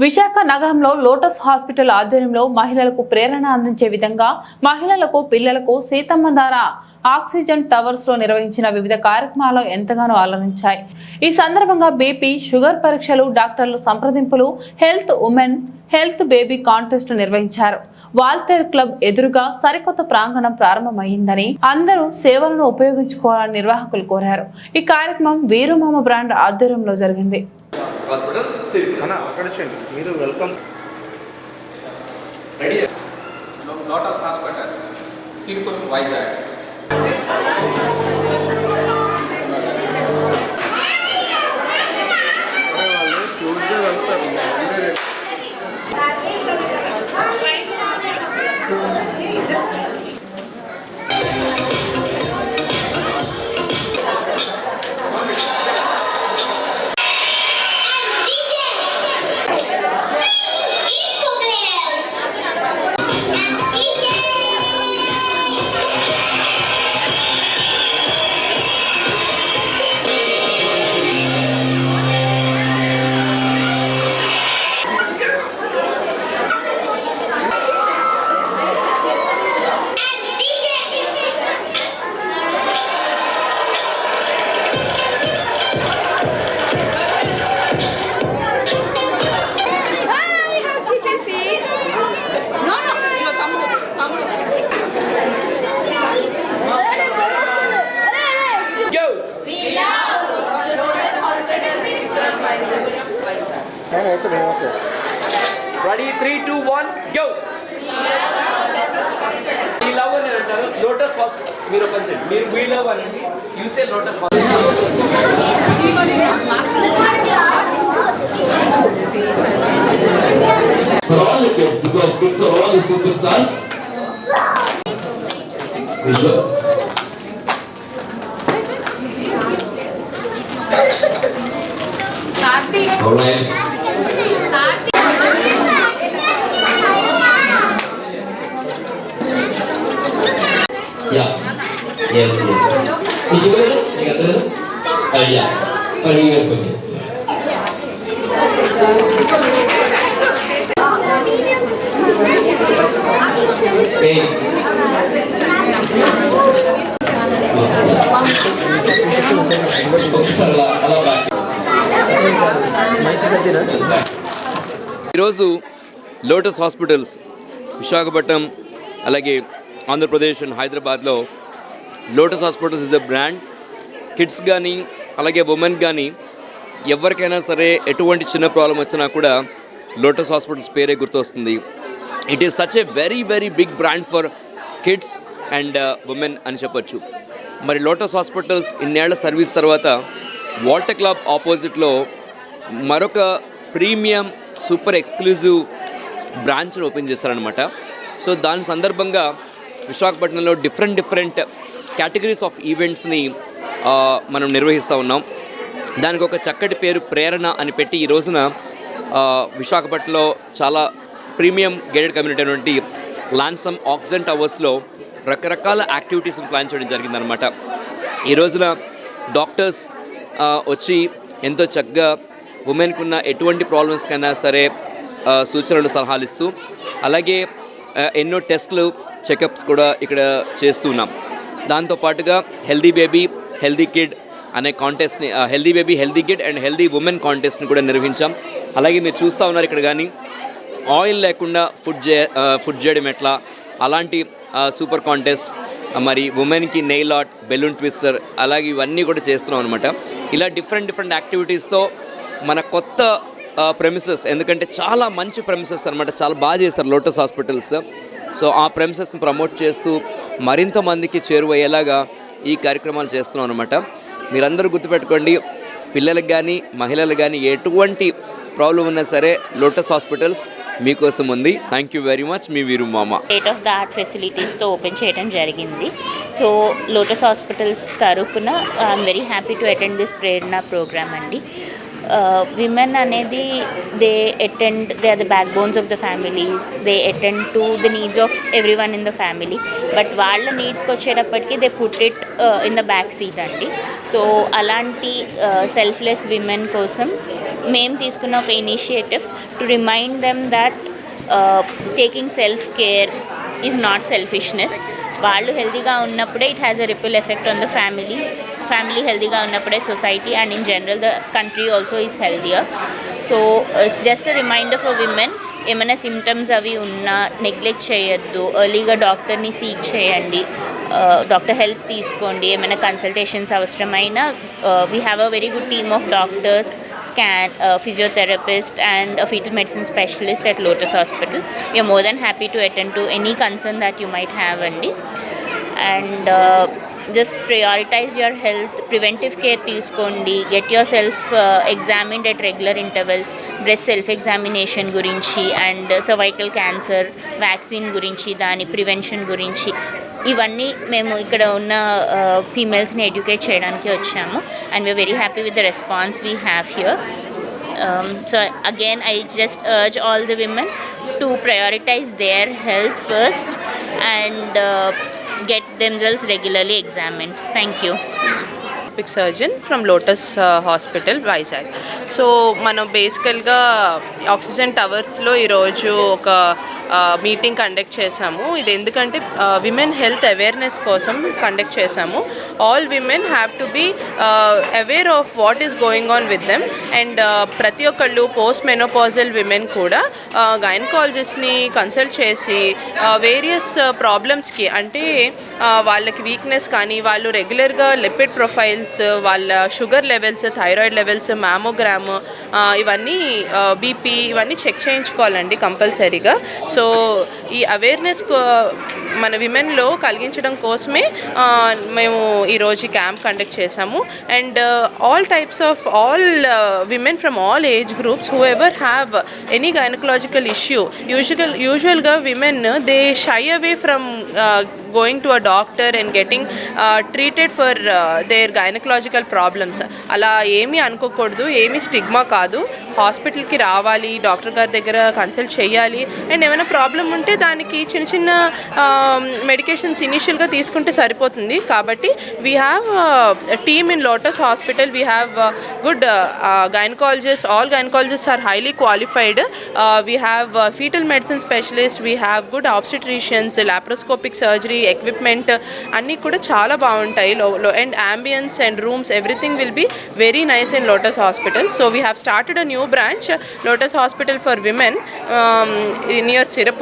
విశాఖ నగరంలో lotus hospital ఆధ్వర్యంలో మహిళలకు ప్రేరణ అందించే విధంగా మహిళలకు పిల్లలకు సీతమ్మధార ఆక్సిజన్ టవర్స్లో నిర్వహించిన వివిధ కార్యక్రమాలు ఎంతగానో ఆలరించాయి ఈ సందర్భంగా బీపీ షుగర్ పరీక్షలు డాక్టర్లు సంప్రదింపులు health women health baby contest నిర్వహించారు. వాల్తేర్ క్లబ్ ఎదురుగా సరికొత్త ప్రాంగణం ప్రారంభమైందని అందరూ సేవలను ఉపయోగించుకోవాలని నిర్వాహకులు కోరారు. ఈ కార్యక్రమం వీరుమామ బ్రాండ్ ఆధ్వర్యంలో జరిగింది. హాస్పిటల్స్ అన్న అక్కడ చూడండి మీరు welcome. Ready lotus hospital Siripuram Vizag Ready three two one go ఈ లవ్ అని అంటారు లోటస్ హాస్పిటల్ మీరు ఒక నిమిషం. మీరు వీ లవ్ అనండి you say Lotus hospital for all the kids because kids are all the superstars. Visual. Karthik Alright. Yes, yes. Ini gimana? Ini kata Ah, ya. Paling ingat pun. Baik. ఒకసారి అలా అలా back. ఈరోజు lotus hospitals Visakhapatnam అలాగే Andhra Pradesh and హైదరాబాద్లో Lotus hospitals is a brand. Kids కానీ అలాగే women కానీ ఎవరికైనా సరే ఎటువంటి చిన్న ప్రాబ్లం వచ్చినా కూడా లోటస్ హాస్పిటల్స్ పేరే గుర్తొస్తుంది. It is such a very very big brand for kids and women అని చెప్పొచ్చు. మరి లోటస్ హాస్పిటల్స్ ఇన్నేళ్ళ సర్వీస్ తర్వాత వాటర్ క్లబ్ ఆపోజిట్లో మరొక ప్రీమియం సూపర్ ఎక్స్క్లూజివ్ బ్రాంచ్ను ఓపెన్ చేశారనమాట సో దాని సందర్భంగా విశాఖపట్నంలో డిఫరెంట్ డిఫరెంట్ కేటగిరీస్ ఆఫ్ ఈవెంట్స్ని మనం నిర్వహిస్తూ ఉన్నాం. దానికి ఒక చక్కటి పేరు ప్రేరణ అని పెట్టి ఈ రోజున విశాఖపట్నంలో చాలా ప్రీమియం గైడెడ్ కమ్యూనిటీ అయినటువంటి లాన్సమ్ ఆక్సిజన్ టవర్స్లో రకరకాల యాక్టివిటీస్ని ప్లాన్ చేయడం జరిగిందనమాట ఈ రోజున డాక్టర్స్ వచ్చి ఎంతో చక్కగా ఉమెన్కి ఉన్న ఎటువంటి ప్రాబ్లమ్స్ కైనా సరే సూచనలు సలహాలు ఇస్తూ అలాగే ఎన్నో టెస్టులు చెకప్స్ కూడా ఇక్కడ చేస్తూ ఉన్నాం. దాంతోపాటుగా హెల్దీ బేబీ హెల్దీ కిడ్ అనే కాంటెస్ట్ని healthy baby healthy kid and healthy women కాంటెస్ట్ని కూడా నిర్వహించాం. అలాగే మీరు చూస్తూ ఉన్నారు ఇక్కడ కానీ ఆయిల్ లేకుండా ఫుడ్ చే ఫుడ్ చేయడం ఎట్లా? అలాంటి సూపర్ కాంటెస్ట్ మరి ఉమెన్కి నెయిల్ ఆర్ట్ బెలూన్ ట్విస్టర్ అలాగే ఇవన్నీ కూడా చేస్తున్నాం అనమాట ఇలా డిఫరెంట్ డిఫరెంట్ యాక్టివిటీస్తో మన కొత్త ప్రెమిసెస్ ఎందుకంటే చాలా మంచి ప్రెమిసెస్ అనమాట చాలా బాగా చేస్తారు లోటస్ హాస్పిటల్స్. సో ఆ ప్రెమిసెస్ని ప్రమోట్ చేస్తూ మరింత మందికి చేరువయ్యేలాగా ఈ కార్యక్రమాలు చేస్తున్నాం అనమాట మీరందరూ గుర్తుపెట్టుకోండి పిల్లలకు కానీ మహిళలకు కానీ ఎటువంటి ప్రాబ్లం ఉన్నా సరే లోటస్ హాస్పిటల్స్ మీకోసం ఉంది. థ్యాంక్ యూ వెరీ మచ్ మీ వీరు మామ. స్టేట్ ఆఫ్ ద ఆర్ట్ ఫెసిలిటీస్తో ఓపెన్ చేయడం జరిగింది. సో లోటస్ హాస్పిటల్స్ తరపున I'm very happy to attend this Prerana program అండి. విమెన్ అనేది they attend they are the backbones of the families they attend to the needs of everyone in the family but వాళ్ళ నీడ్స్కి వచ్చేటప్పటికి they put it in the back seat అండి. So అలాంటి selfless women కోసం మేము తీసుకున్న ఒక initiative to remind them that taking self care is not selfishness వాళ్ళు హెల్తీగా ఉన్నప్పుడే it has a ripple effect on the family family హెల్తీగా ఉన్నప్పుడే society and in general the country also is healthier so it's just a reminder for women ఏమైనా symptoms అవి ఉన్నా neglect చేయొద్దు. ఎర్లీగా డాక్టర్ని సీక్ చేయండి. డాక్టర్ హెల్ప్ తీసుకోండి. ఏమైనా కన్సల్టేషన్స్ అవసరమైన we have a very good team of doctors scan physiotherapist and fetal medicine specialist at Lotus hospital we're more than happy to attend to any concern that you might have అండి and just prioritise your health preventive care తీసుకోండి. Get yourself examined at regular intervals breast self examination గురించి and cervical cancer vaccine గురించి దాని prevention గురించి. ఇవన్నీ మేము ఇక్కడ ఉన్న ఫీమేల్స్ని ఎడ్యుకేట్ చేయడానికి వచ్చాము. And we're very happy with the response we have here so again I just urge all the women to prioritise their health first and get themselves regularly examined. Thank you. Orthopaedic surgeon from Lotus hospital Vizag so మనం బేసికల్గా oxygen టవర్స్లో ఈరోజు ఒక meeting conduct చేశాము. ఇది ఎందుకంటే women health awareness కోసం conduct చేశాము. All women have to be aware of what is going on with them and ప్రతి ఒక్కళ్ళు పోస్ట్ మెనోపాజల్ విమెన్ కూడా గైనకాలజిస్ట్ని కన్సల్ట్ చేసి వేరియస్ ప్రాబ్లమ్స్కి అంటే వాళ్ళకి వీక్నెస్ కానీ వాళ్ళు రెగ్యులర్గా లిపిడ్ ప్రొఫైల్స్ వాళ్ళ sugar levels thyroid levels mammogram ఇవన్నీ బీపీ ఇవన్నీ చెక్ చేయించుకోవాలండి కంపల్సరీగా. సో సో ఈ అవేర్నెస్ మన విమెన్లో కలిగించడం కోసమే మేము ఈరోజు ఈ క్యాంప్ కండక్ట్ చేశాము. And all types of all women from all age groups whoever have any gynaecological issue usual యూజువల్గా women they shy away from going to a doctor and getting treated for their gynaecological problems అలా ఏమీ అనుకోకూడదు ఏమీ stigma కాదు. హాస్పిటల్కి రావాలి doctor గారి దగ్గర కన్సల్ట్ చేయాలి. అండ్ ఏమైనా ప్రాబ్లం ఉంటే దానికి చిన్న చిన్న మెడికేషన్స్ ఇనిషియల్గా తీసుకుంటే సరిపోతుంది. కాబట్టి we have team in Lotus hospital we have good gynaecologist all gynaecologist are highly qualified we have fetal medicine specialist we have good obstetricians laparoscopic surgery equipment అన్నీ కూడా చాలా బాగుంటాయి. లో లో and ambience and rooms everything will be very nice in Lotus hospital so we have started a new branch Lotus hospital for women near ചെരുപ്പ്